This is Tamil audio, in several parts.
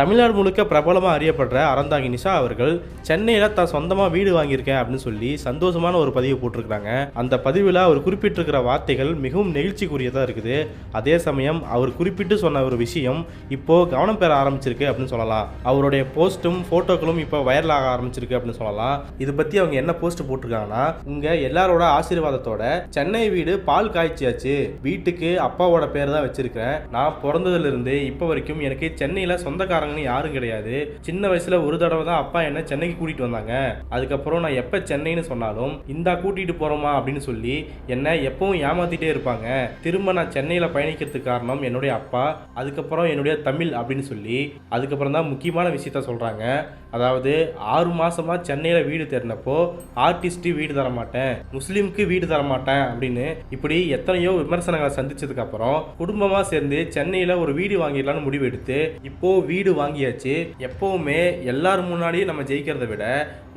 தமிழ்நாடு முழுக்க பிரபலமாக அறியப்படுற அறந்தாங்கி நிஷா அவர்கள் சென்னையில் தான் சொந்தமாக வீடு வாங்கியிருக்கேன் அப்படின்னு சொல்லி சந்தோஷமான ஒரு பதிவு போட்டிருக்கிறாங்க. அந்த பதிவில் அவர் குறிப்பிட்டிருக்கிற வார்த்தைகள் மிகவும் நெகிழ்ச்சிக்குரியதாக இருக்குது. அதே சமயம் அவர் குறிப்பிட்டு சொன்ன ஒரு விஷயம் இப்போ கவனம் பெற ஆரம்பிச்சிருக்கு அப்படின்னு சொல்லலாம். அவருடைய போஸ்ட்டும் ஃபோட்டோக்களும் இப்போ வைரலாக ஆரம்பிச்சிருக்கு அப்படின்னு சொல்லலாம். இது பற்றி அவங்க என்ன போஸ்ட் போட்டிருக்காங்கன்னா உங்கள் எல்லாரோட ஆசீர்வாதத்தோட சென்னை வீடு பால் காய்ச்சியாச்சு. வீட்டுக்கு அப்பாவோட பேர் தான் வச்சிருக்கிறேன். நான் பிறந்ததுலேருந்து இப்போ வரைக்கும் எனக்கு சென்னையில் சொந்தக்காரங்க சொந்தக்காரங்கன்னு யாரும் கிடையாது. சின்ன வயசுல ஒரு தடவை தான் அப்பா என்ன சென்னைக்கு கூட்டிட்டு வந்தாங்க. அதுக்கப்புறம் நான் எப்போ சென்னைன்னு சொன்னாலும் இந்தா கூட்டிட்டு போறோமா அப்படின்னு சொல்லி என்னை எப்பவும் ஏமாத்திட்டே இருப்பாங்க. திரும்ப நான் சென்னையில் பயணிக்கிறதுக்கு காரணம் என்னுடைய அப்பா அதுக்கப்புறம் என்னுடைய தமிழ் அப்படின்னு சொல்லி அதுக்கப்புறம் தான் முக்கியமான விஷயத்த சொல்றாங்க. அதாவது ஆறு மாசமா சென்னையில் வீடு தேடினப்போ ஆர்டிஸ்ட்டு வீடு தர மாட்டேன் முஸ்லீமுக்கு வீடு தர மாட்டேன் அப்படின்னு இப்படி எத்தனையோ விமர்சனங்களை சந்திச்சதுக்கு அப்புறம் குடும்பமாக சேர்ந்து சென்னையில் ஒரு வீடு வாங்கிடலாம்னு முடிவு எடுத்து இப்போ வீடு வாங்கியாச்சு. எப்பவுமே எல்லாரும் முன்னாடியும் நம்ம ஜெயிக்கிறத விட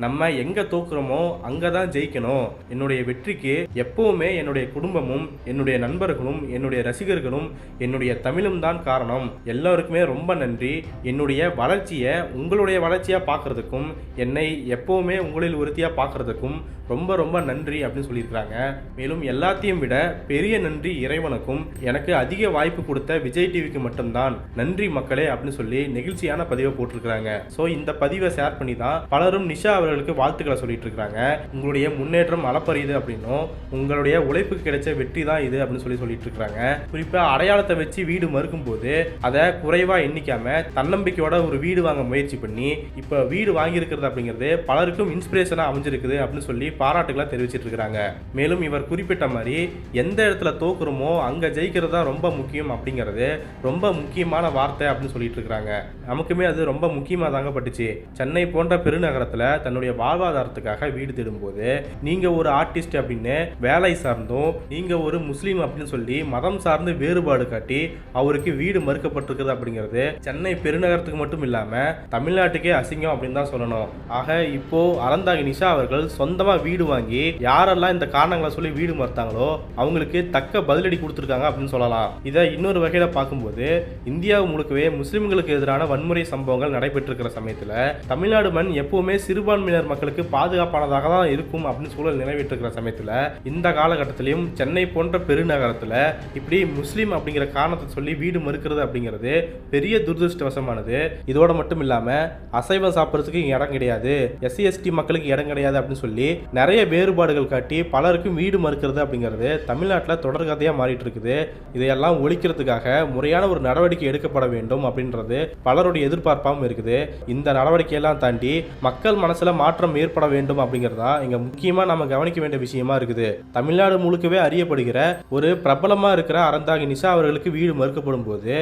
நம்ம எங்க தோக்குறோமோ அங்கே தான் ஜெயிக்கணும். என்னுடைய வெற்றிக்கு எப்பவுமே என்னுடைய குடும்பமும் என்னுடைய நண்பர்களும் என்னுடைய ரசிகர்களும் என்னுடைய தமிழும் தான் காரணம். எல்லோருக்குமே ரொம்ப நன்றி. என்னுடைய வளர்ச்சியை உங்களுடைய வளர்ச்சியாக பார்க்கறதுக்கும் என்னை எப்போவுமே உங்களில் ஒருத்தியாக பார்க்கறதுக்கும் ரொம்ப ரொம்ப நன்றி அப்படின்னு சொல்லியிருக்கிறாங்க. மேலும் எல்லாத்தையும் விட பெரிய நன்றி இறைவனுக்கும் எனக்கு அதிக வாய்ப்பு கொடுத்த விஜய் டிவிக்கு மட்டும்தான். நன்றி மக்களே அப்படின்னு சொல்லி நெகிழ்ச்சியான பதிவை போட்டிருக்கிறாங்க. ஸோ இந்த பதிவை ஷேர் பண்ணி தான் பலரும் நிஷா அவர்களுக்கு வாழ்த்துக்களை சொல்லிட்டு இருக்கிறாங்க உங்களுடைய முன்னேற்றம் அளப்பறியுது அப்படின்னும் உங்களுடைய உழைப்புக்கு கிடைச்ச வெற்றி தான் இது அப்படின்னு சொல்லி சொல்லிட்டு இருக்கிறாங்க குறிப்பாக அடையாளத்தை வச்சு வீடு மறுக்கும் போது அதை குறைவா எண்ணிக்காம தன்னம்பிக்கையோட ஒரு வீடு வாங்க முயற்சி பண்ணி இப்போ வீடு வாங்கியிருக்கிறது அப்படிங்கிறது பலருக்கும் இன்ஸ்பிரேஷனாக அமைஞ்சிருக்குது அப்படின்னு சொல்லி பாராட்டுகளாக தெரிவிச்சிட்டு இருக்கிறாங்க மேலும் இவர் குறிப்பிட்ட மாதிரி எந்த இடத்துல தோக்குறோமோ அங்கே ஜெயிக்கிறது தான் ரொம்ப முக்கியம் அப்படிங்கிறது ரொம்ப முக்கியமான வார்த்தை அப்படின்னு சொல்லிட்டு இருக்கிறாங்க நமக்குமே அது ரொம்ப முக்கியமாக தாங்க பட்டுச்சு சென்னை போன்ற பெருநகரத்தில் தன்னுடைய வாழ்வாதாரத்துக்காக வீடு தேடும்போது நீங்கள் ஒரு ஆர்டிஸ்ட் அப்படின்னு வேலை சார்ந்தும் நீங்கள் ஒரு முஸ்லீம் அப்படின்னு சொல்லி மதம் சார்ந்து வேறுபாடு காட்டி அவருக்கு வீடு மறுக்கப்பட்டிருக்குது அப்படிங்கிறது சென்னை பெருநகரத்துக்கு மட்டும் இல்லாமல் தமிழ்நாட்டுக்கே அசிங்கம் அப்படின்னு தான் சொல்லணும். ஆக இப்போ அறந்தாங்கி நிஷா அவர்கள் சொந்தமாக வீடு வாங்கி யாரெல்லாம் இந்த காரணங்களை சொல்லி வீடு மறுத்தாங்களோ அவங்களுக்கு தக்க பதிலடி கொடுத்துருக்காங்க அப்படின்னு சொல்லலாம். இதை இன்னொரு வகையில் பார்க்கும்போது இந்தியாவு முழுக்கவே முஸ்லிம்களுக்கு எதிரான வன்முறை சம்பவங்கள் நடைபெற்றிருக்கிற சமயத்தில் தமிழ்நாடு மண் எப்பவுமே சிறுபான்மையினர் மக்களுக்கு பாதுகாப்பானதாக தான் இருக்கும் அப்படின்னு சூழல் நிறைவேற்றிருக்கிற சமயத்தில் இந்த காலகட்டத்திலையும் சென்னை போன்ற பெருநகரத்தில் இப்படி முஸ்லீம் அப்படிங்கிற காரணத்தை சொல்லி வீடு மறுக்கிறது அப்படிங்கிறது பெரிய துரதிருஷ்டவசமானது. இதோட மட்டும் இல்லாமல் அசைவ சாப்பிட்றதுக்கு இடம் கிடையாது. எஸ்சி எஸ்டி மக்களுக்கு இடம் கிடையாது அப்படின்னு சொல்லி நிறைய வேறுபாடுகள் காட்டி பலருக்கும் வீடு மறுக்கிறது அப்படிங்கிறது தமிழ்நாட்டில் தொடர்கதையாக மாறிட்டு இருக்குது. இதையெல்லாம் ஒழிக்கிறதுக்காக முறையான ஒரு நடவடிக்கை எடுக்கப்பட வேண்டும் அப்படின்றது பலருடைய எதிர்பார்ப்பாகவும் இருக்குது. இந்த நடவடிக்கையெல்லாம் தாண்டி மக்கள் மனசுல மாற்றம் ஏற்பட வேண்டும் அப்படிங்கிறதா இங்க முக்கியமா நம்ம கவனிக்க வேண்டிய விஷயமா இருக்குது. தமிழ்நாடு முழுக்கவே அறியப்படுகிற ஒரு பிரபலமா இருக்கிற அறந்தாங்கி நிஷா அவர்களுக்கு வீடு மறுக்கப்படும் போது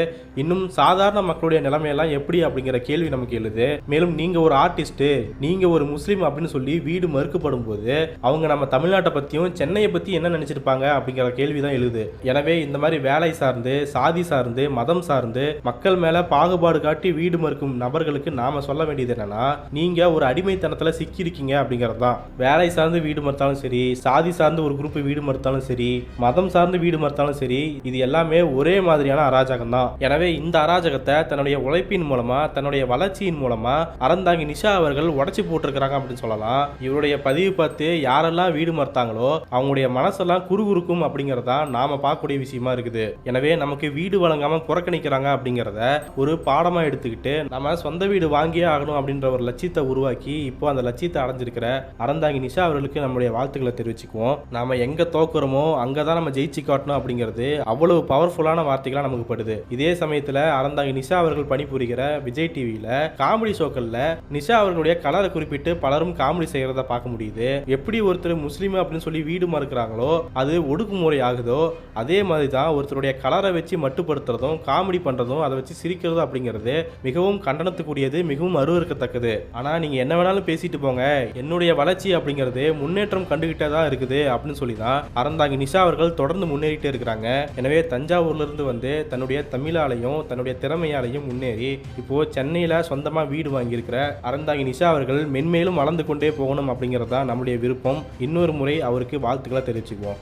இன்னும் சாதாரண மக்களுடைய நிலைமையெல்லாம் எப்படி அப்படிங்கிற கேள்வி நமக்கு எழுது. மேலும் நீங்கள் ஒரு ஆர்டிஸ்ட்டு நீங்கள் ஒரு முஸ்லீம் அப்படின்னு சொல்லி வீடு மறுக்கப்படும் போது அவங்க நம்ம தமிழ்நாட்டை பற்றியும் சென்னையை பற்றி என்ன நினச்சிருப்பாங்க அப்படிங்கிற கேள்வி தான் எழுது. எனவே இந்த மாதிரி வேலை சார்ந்து சாதி சார்ந்து மதம் சார்ந்து மக்கள் மேலே பாகுபாடு காட்டி வீடு மறுக்கும் நபர்களுக்கு நாம் சொல்ல வேண்டியது என்னன்னா நீங்கள் ஒரு அடிமைத்தனத்தில் சிக்கியிருக்கீங்க அப்படிங்கிறது தான் வேலை சார்ந்து வீடு மறுத்தாலும் சரி சாதி சார்ந்து ஒரு குரூப் வீடு மறுத்தாலும் சரி மதம் சார்ந்து வீடு மறுத்தாலும் சரி இது எல்லாமே ஒரே மாதிரியான அராஜகம் தான் எனவே இந்த அராஜகத்தை தன்னுடைய உழைப்பின் மூலமா தன்னுடைய வளர்ச்சியின் மூலமா அறந்தாங்கி நிஷா அவர்கள் உடச்சி போட்டிருக்கிறாங்க அப்படின்னு சொல்லலாம். இவருடைய பதிவு பார்த்து யாரெல்லாம் வீடு மறுத்தாங்களோ அவங்களுடைய மனசெல்லாம் குறுகுறுக்கும் அப்படிங்கிறதா நாம பார்க்கக்கூடிய விஷயமா இருக்குது. எனவே நமக்கு வீடு வழங்காம புறக்கணிக்கிறாங்க அப்படிங்கிறத ஒரு பாடமா எடுத்துக்கிட்டு நம்ம சொந்த வீடு வாங்கியே ஆகணும் அப்படின்ற ஒரு லட்சியத்தை உருவாக்கி இப்போ அந்த லட்சியத்தை அடைஞ்சிருக்கிற அறந்தாங்கி நிஷா அவர்களுக்கு நம்முடைய வாழ்த்துக்களை தெரிவிச்சுக்குவோம். நாம எங்க தோக்குறோமோ அங்கதான் நம்ம ஜெயிச்சு காட்டணும் அப்படிங்கிறது அவ்வளவு பவர்ஃபுல்லான வார்த்தைகளாக நமக்கு படுது. இதே சமயத்துல அறந்தாங்கி நிஷா அவர்கள் பணிபுரிகிற விஜய் டிவியில காமெடி ஷோக்கள் ஷோக்கள்ல நிஷா அவர்களுடைய கலரை குறிப்பிட்டு பலரும் காமெடி செய்யறத பார்க்க முடியுது. எப்படி ஒருத்தர் முஸ்லீம் அப்படின்னு சொல்லி வீடு மறுக்கிறாங்களோ அது ஒடுக்குமுறை ஆகுதோ அதே மாதிரி தான் ஒருத்தருடைய கலரை வச்சு மட்டுப்படுத்துறதும் காமெடி பண்றதும் அதை வச்சு சிரிக்கிறதும் அப்படிங்கிறது மிகவும் கண்டனத்துக்குரியது மிகவும் அருவருக்கத்தக்கது. ஆனா நீங்க என்ன வேணாலும் பேசிட்டு போங்க. என்னுடைய வளர்ச்சி அப்படிங்கிறது முன்னேற்றம் கண்டுகிட்டதா இருக்குது அப்படின்னு சொல்லி தான் அறந்தாங்கி நிஷா அவர்கள் தொடர்ந்து முன்னேறிட்டே இருக்கிறாங்க. எனவே தஞ்சாவூர்ல இருந்து வந்து தன்னுடைய தமிழாலையும் தன்னுடைய திறமையாலையும் முன்னேறி இப்போ சென்னையில சொந்தமா வீடு இருக்கிற அறந்தாங்கி நிஷா அவர்கள் மென்மேலும் வளர்ந்து கொண்டே போகணும் அப்படிங்கிறது தான் நம்முடைய விருப்பம். இன்னொரு முறை அவருக்கு வாழ்த்துக்களை தெரிவிச்சுக்குவோம்.